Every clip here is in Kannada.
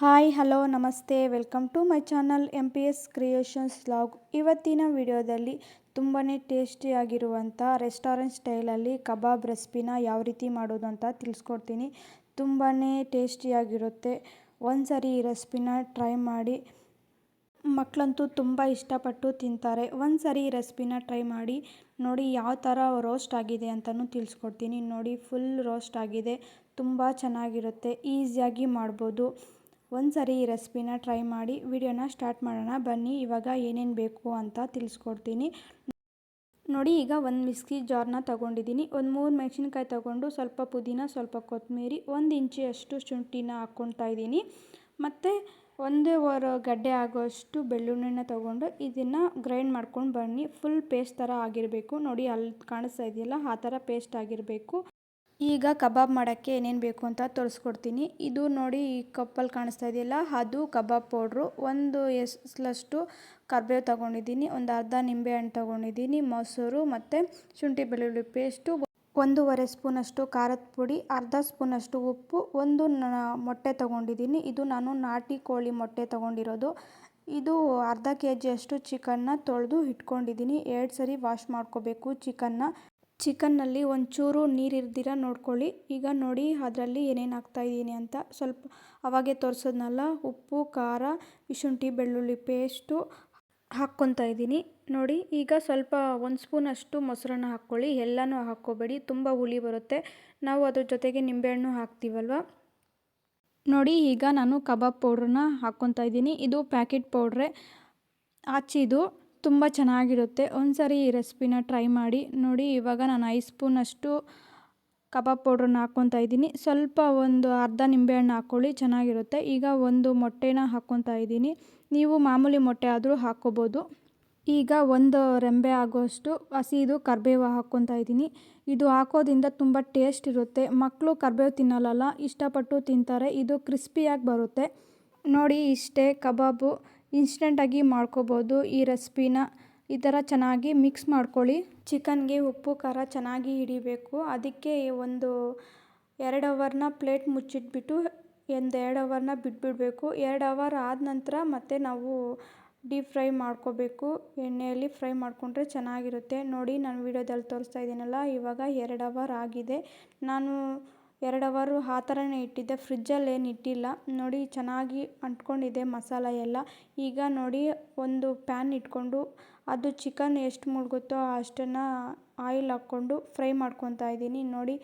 ಹಾಯ್, ಹಲೋ, ನಮಸ್ತೆ. Welcome to my channel M P S creations log ಇವತ್ತಿನ ವಿಡಿಯೋದಲ್ಲಿ ತುಂಬಾ ಟೇಸ್ಟಿಯಾಗಿರುವಂಥ ರೆಸ್ಟೋರೆಂಟ್ ಸ್ಟೈಲಲ್ಲಿ ಕಬಾಬ್ ರೆಸಿಪಿನ ಯಾವ ರೀತಿ ಮಾಡೋದು ಅಂತ ತಿಳಿಸ್ಕೊಡ್ತೀನಿ. ತುಂಬಾ ಟೇಸ್ಟಿಯಾಗಿರುತ್ತೆ. ಒಂದು ಸರಿ ಈ ರೆಸಿಪಿನ ಟ್ರೈ ಮಾಡಿ. ಮಕ್ಕಳಂತೂ ತುಂಬ ಇಷ್ಟಪಟ್ಟು ತಿಂತಾರೆ. ಒಂದು ಸರಿ ಈ ರೆಸಿಪಿನ ಟ್ರೈ ಮಾಡಿ. ನೋಡಿ ಯಾವ ಥರ ರೋಸ್ಟ್ ಆಗಿದೆ ಅಂತಲೂ ತಿಳಿಸ್ಕೊಡ್ತೀನಿ. ನೋಡಿ ಫುಲ್ ರೋಸ್ಟ್ ಆಗಿದೆ. ತುಂಬ ಚೆನ್ನಾಗಿರುತ್ತೆ. ಈಸಿಯಾಗಿ ಮಾಡ್ಬೋದು. ಒಂದು ಸರಿ ಈ ರೆಸಿಪಿನ ಟ್ರೈ ಮಾಡಿ ವಿಡಿಯೋನ ಸ್ಟಾರ್ಟ್ ಮಾಡೋಣ. ಬನ್ನಿ, ಇವಾಗ ಏನೇನು ಬೇಕು ಅಂತ ತಿಳಿಸ್ಕೊಡ್ತೀನಿ. ನೋಡಿ, ಈಗ ಒಂದು ಮಿಕ್ಸಿ ಜಾರ್ನ ತೊಗೊಂಡಿದ್ದೀನಿ. ಒಂದು ಮೂರು ಮೆಣಸಿನ್ಕಾಯಿ ತೊಗೊಂಡು ಸ್ವಲ್ಪ ಪುದೀನ, ಸ್ವಲ್ಪ ಕೊತ್ತಂಬರಿ ಒಂದು ಇಂಚಿಯಷ್ಟು ಶುಂಠಿನ ಹಾಕ್ಕೊತಾ ಇದ್ದೀನಿ. ಮತ್ತು ಒಂದೂವರೆ ಗಡ್ಡೆ ಆಗೋಷ್ಟು ಬೆಳ್ಳುಳ್ಳಿನ ತೊಗೊಂಡು ಇದನ್ನು ಗ್ರೈಂಡ್ ಮಾಡ್ಕೊಂಡು ಬನ್ನಿ. ಫುಲ್ ಪೇಸ್ಟ್ ಥರ ಆಗಿರಬೇಕು. ನೋಡಿ, ಅಲ್ಲಿ ಕಾಣಿಸ್ತಾ ಇದೆಯಲ್ಲ, ಆ ಥರ ಪೇಸ್ಟ್ ಆಗಿರಬೇಕು. ಈಗ ಕಬಾಬ್ ಮಾಡೋಕ್ಕೆ ಏನೇನು ಬೇಕು ಅಂತ ತೋರಿಸ್ಕೊಡ್ತೀನಿ. ಇದು ನೋಡಿ ಈ ಕಪ್ಪಲ್ಲಿ ಕಾಣಿಸ್ತಾ ಇದೆಯಲ್ಲ, ಅದು ಕಬಾಬ್ ಪೌಡ್ರು. ಒಂದು ಎಸ್ಲಷ್ಟು ಕರ್ಬೇವು ತೊಗೊಂಡಿದ್ದೀನಿ, ಒಂದು ಅರ್ಧ ನಿಂಬೆಹಣ್ಣು ತೊಗೊಂಡಿದ್ದೀನಿ, ಮೊಸರು ಮತ್ತು ಶುಂಠಿ ಬೆಳ್ಳುಳ್ಳಿ ಪೇಸ್ಟು. ಒಂದೂವರೆ ಸ್ಪೂನಷ್ಟು ಖಾರದ ಪುಡಿ, ಅರ್ಧ ಸ್ಪೂನಷ್ಟು ಉಪ್ಪು, ಒಂದು ಮೊಟ್ಟೆ ತೊಗೊಂಡಿದ್ದೀನಿ. ಇದು ನಾನು ನಾಟಿ ಕೋಳಿ ಮೊಟ್ಟೆ ತೊಗೊಂಡಿರೋದು. ಇದು ಅರ್ಧ ಕೆ ಜಿಯಷ್ಟು ಚಿಕನ್ನ ತೊಳೆದು ಇಟ್ಕೊಂಡಿದ್ದೀನಿ. ಎರಡು ಸರಿ ವಾಶ್ ಮಾಡ್ಕೋಬೇಕು ಚಿಕನ್ನ. ಚಿಕನ್ನಲ್ಲಿ ಒಂಚೂರು ನೀರು ಇರ್ದಿರ ನೋಡ್ಕೊಳ್ಳಿ. ಈಗ ನೋಡಿ ಅದರಲ್ಲಿ ಏನೇನು ಹಾಕ್ತಾಯಿದ್ದೀನಿ ಅಂತ. ಸ್ವಲ್ಪ ಅವಾಗೆ ತೋರಿಸೋದ್ನಲ್ಲ, ಉಪ್ಪು, ಖಾರ ಶುಂಠಿ ಬೆಳ್ಳುಳ್ಳಿ ಪೇಸ್ಟು ಹಾಕ್ಕೊತಾ ಇದ್ದೀನಿ. ನೋಡಿ, ಈಗ ಸ್ವಲ್ಪ ಒಂದು ಸ್ಪೂನಷ್ಟು ಮೊಸರನ್ನ ಹಾಕ್ಕೊಳ್ಳಿ. ಎಲ್ಲನೂ ಹಾಕ್ಕೋಬೇಡಿ, ತುಂಬ ಹುಳಿ ಬರುತ್ತೆ. ನಾವು ಅದ್ರ ಜೊತೆಗೆ ನಿಂಬೆಹಣ್ಣು ಹಾಕ್ತೀವಲ್ವ? ನೋಡಿ, ಈಗ ನಾನು ಕಬಾಬ್ ಪೌಡ್ರನ್ನ ಹಾಕ್ಕೊತಾ ಇದ್ದೀನಿ. ಇದು ಪ್ಯಾಕೆಟ್ ಪೌಡ್ರೆ. ಆಚಿದು ತುಂಬ ಚೆನ್ನಾಗಿರುತ್ತೆ. ಒಂದು ಸಾರಿ ಈ ರೆಸಿಪಿನ ಟ್ರೈ ಮಾಡಿ. ನೋಡಿ, ಇವಾಗ ನಾನು ಐದು ಸ್ಪೂನಷ್ಟು ಕಬಾಬ್ ಪೌಡ್ರನ್ನ ಹಾಕ್ಕೊತಾ ಇದ್ದೀನಿ. ಸ್ವಲ್ಪ ಒಂದು ಅರ್ಧ ನಿಂಬೆಹಣ್ಣು ಹಾಕ್ಕೊಳ್ಳಿ, ಚೆನ್ನಾಗಿರುತ್ತೆ. ಈಗ ಒಂದು ಮೊಟ್ಟೆನ ಹಾಕ್ಕೊತಾ ಇದ್ದೀನಿ. ನೀವು ಮಾಮೂಲಿ ಮೊಟ್ಟೆ ಆದರೂ ಹಾಕ್ಕೋಬೋದು. ಈಗ ಒಂದು ರೆಂಬೆ ಆಗೋಷ್ಟು ಹಸಿದು ಕರ್ಬೇವು ಹಾಕ್ಕೊತಾ ಇದ್ದೀನಿ. ಇದು ಹಾಕೋದ್ರಿಂದ ತುಂಬ ಟೇಸ್ಟ್ ಇರುತ್ತೆ. ಮಕ್ಕಳು ಕರ್ಬೇವು ತಿನ್ನಲ್ಲಲ್ಲ, ಇಷ್ಟಪಟ್ಟು ತಿಂತಾರೆ. ಇದು ಕ್ರಿಸ್ಪಿಯಾಗಿ ಬರುತ್ತೆ. ನೋಡಿ, ಇಷ್ಟೇ ಕಬಾಬು. ಇನ್ಸ್ಟೆಂಟಾಗಿ ಮಾಡ್ಕೋಬೋದು. ಈ ರೆಸಿಪಿನ ಈ ಥರ ಚೆನ್ನಾಗಿ ಮಿಕ್ಸ್ ಮಾಡ್ಕೊಳ್ಳಿ. ಚಿಕನ್ಗೆ ಉಪ್ಪು, ಖಾರ ಚೆನ್ನಾಗಿ ಹಿಡಿಬೇಕು. ಅದಕ್ಕೆ ಒಂದು ಎರಡು ಅವರ್ನ ಪ್ಲೇಟ್ ಮುಚ್ಚಿಟ್ಬಿಟ್ಟು ಒಂದು ಎರಡು ಅವರ್ನ ಬಿಟ್ಬಿಡಬೇಕು. ಎರಡು ಅವರ್ ಆದ ನಂತರ ಮತ್ತೆ ನಾವು ಡೀಪ್ ಫ್ರೈ ಮಾಡ್ಕೋಬೇಕು. ಎಣ್ಣೆಯಲ್ಲಿ ಫ್ರೈ ಮಾಡಿಕೊಂಡ್ರೆ ಚೆನ್ನಾಗಿರುತ್ತೆ. ನೋಡಿ, ನಾನು ವೀಡಿಯೋದಲ್ಲಿ ತೋರಿಸ್ತಾ ಇದ್ದೀನಲ್ಲ, ಇವಾಗ ಎರಡು ಅವರ್ ಆಗಿದೆ. ನಾನು ಎರಡು ಅವರು ಆ ಥರನೇ ಇಟ್ಟಿದ್ದೆ. ಫ್ರಿಜ್ಜಲ್ಲಿ ಏನು ಇಟ್ಟಿಲ್ಲ ನೋಡಿ, ಚೆನ್ನಾಗಿ ಅಂಟ್ಕೊಂಡಿದೆ ಮಸಾಲ ಎಲ್ಲ. ಈಗ ನೋಡಿ, ಒಂದು ಪ್ಯಾನ್ ಇಟ್ಕೊಂಡು, ಅದು ಚಿಕನ್ ಎಷ್ಟು ಮುಳುಗುತ್ತೋ ಅಷ್ಟನ್ನು ಆಯಿಲ್ ಹಾಕ್ಕೊಂಡು ಫ್ರೈ ಮಾಡ್ಕೊತಾ ಇದ್ದೀನಿ. ನೋಡಿ,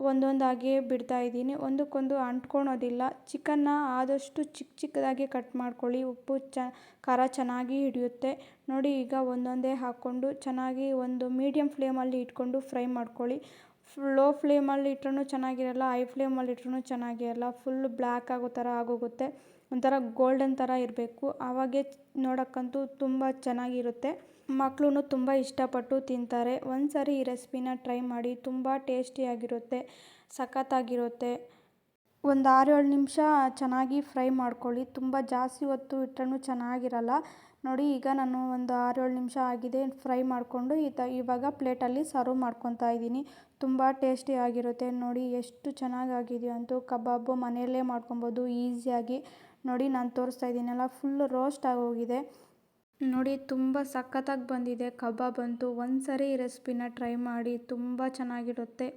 ಒಂದೊಂದಾಗಿ ಬಿಡ್ತಾ ಇದ್ದೀನಿ. ಒಂದಕ್ಕೊಂದು ಅಂಟ್ಕೊಳೋದಿಲ್ಲ. ಚಿಕನ್ನ ಆದಷ್ಟು ಚಿಕ್ಕ ಚಿಕ್ಕದಾಗಿ ಕಟ್ ಮಾಡ್ಕೊಳ್ಳಿ. ಉಪ್ಪು ಚ, ಖಾರ ಚೆನ್ನಾಗಿ ಹಿಡಿಯುತ್ತೆ. ನೋಡಿ, ಈಗ ಒಂದೊಂದೇ ಹಾಕ್ಕೊಂಡು ಚೆನ್ನಾಗಿ ಒಂದು ಮೀಡಿಯಮ್ ಫ್ಲೇಮಲ್ಲಿ ಇಟ್ಕೊಂಡು ಫ್ರೈ ಮಾಡ್ಕೊಳ್ಳಿ. ಲೋ ಫ್ಲೇಮಲ್ಲಿ ಇಟ್ರೂ ಚೆನ್ನಾಗಿರಲ್ಲ ಹೈ ಫ್ಲೇಮಲ್ಲಿ ಇಟ್ರೂ ಚೆನ್ನಾಗಿರಲ್ಲ ಫುಲ್ ಬ್ಲ್ಯಾಕ್ ಆಗೋ ಥರ ಆಗೋಗುತ್ತೆ. ಒಂಥರ ಗೋಲ್ಡನ್ ಥರ ಇರಬೇಕು. ಆವಾಗೆ ನೋಡೋಕ್ಕಂತೂ ತುಂಬ ಚೆನ್ನಾಗಿರುತ್ತೆ. ಮಕ್ಕಳು ತುಂಬ ಇಷ್ಟಪಟ್ಟು ತಿಂತಾರೆ. ಒಂದು ಸಾರಿ ಈ ರೆಸಿಪಿನ ಟ್ರೈ ಮಾಡಿ ತುಂಬ ಟೇಸ್ಟಿಯಾಗಿರುತ್ತೆ ಸಖತ್ತಾಗಿರುತ್ತೆ. ಒಂದು ಆರು ಏಳು ನಿಮಿಷ ಚೆನ್ನಾಗಿ ಫ್ರೈ ಮಾಡ್ಕೊಳ್ಳಿ. ತುಂಬ ಜಾಸ್ತಿ ಹೊತ್ತು ಇಟ್ರೂ ಚೆನ್ನಾಗಿರಲ್ಲ. ನೋಡಿ, ಈಗ ನಾನು ಒಂದು ಆರು ಏಳು ನಿಮಿಷ ಆಗಿದೆ, ಫ್ರೈ ಮಾಡಿಕೊಂಡು ಈ ತ ಇವಾಗ ಪ್ಲೇಟಲ್ಲಿ ಸರ್ವ್ ಮಾಡ್ಕೊತಾ ಇದ್ದೀನಿ. ತುಂಬ ಟೇಸ್ಟಿಯಾಗಿರುತ್ತೆ ನೋಡಿ, ಎಷ್ಟು ಚೆನ್ನಾಗಾಗಿದೆಯೋ ಅಂತೂ ಕಬಾಬು ಮನೆಯಲ್ಲೇ ಮಾಡ್ಕೊಬೋದು, ಈಸಿಯಾಗಿ. ನೋಡಿ, ನಾನು ತೋರಿಸ್ತಾ ಇದ್ದೀನಲ್ಲ, ಫುಲ್ ರೋಸ್ಟ್ ಆಗೋಗಿದೆ. ನೋಡಿ, ತುಂಬ ಸಖತ್ತಾಗಿ ಬಂದಿದೆ ಕಬಾಬ್ ಅಂತೂ. ಒಂದು ಸರಿ ಈ ರೆಸಿಪಿನ ಟ್ರೈ ಮಾಡಿ, ತುಂಬ ಚೆನ್ನಾಗಿರುತ್ತೆ.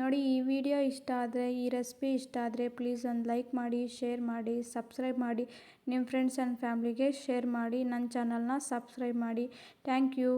ನೋಡಿ, ಈ ವಿಡಿಯೋ ಇಷ್ಟ ಆದರೆ, ಈ ರೆಸಿಪಿ ಇಷ್ಟ ಆದರೆ ಪ್ಲೀಸ್ ಒಂದು ಲೈಕ್ ಮಾಡಿ ಶೇರ್ ಮಾಡಿ ಸಬ್ಸ್ಕ್ರೈಬ್ ಮಾಡಿ ನಿಮ್ಮ ಫ್ರೆಂಡ್ಸ್ ಆ್ಯಂಡ್ ಫ್ಯಾಮ್ಲಿಗೆ ಶೇರ್ ಮಾಡಿ ನನ್ನ ಚಾನಲ್ನ ಸಬ್ಸ್ಕ್ರೈಬ್ ಮಾಡಿ. Thank you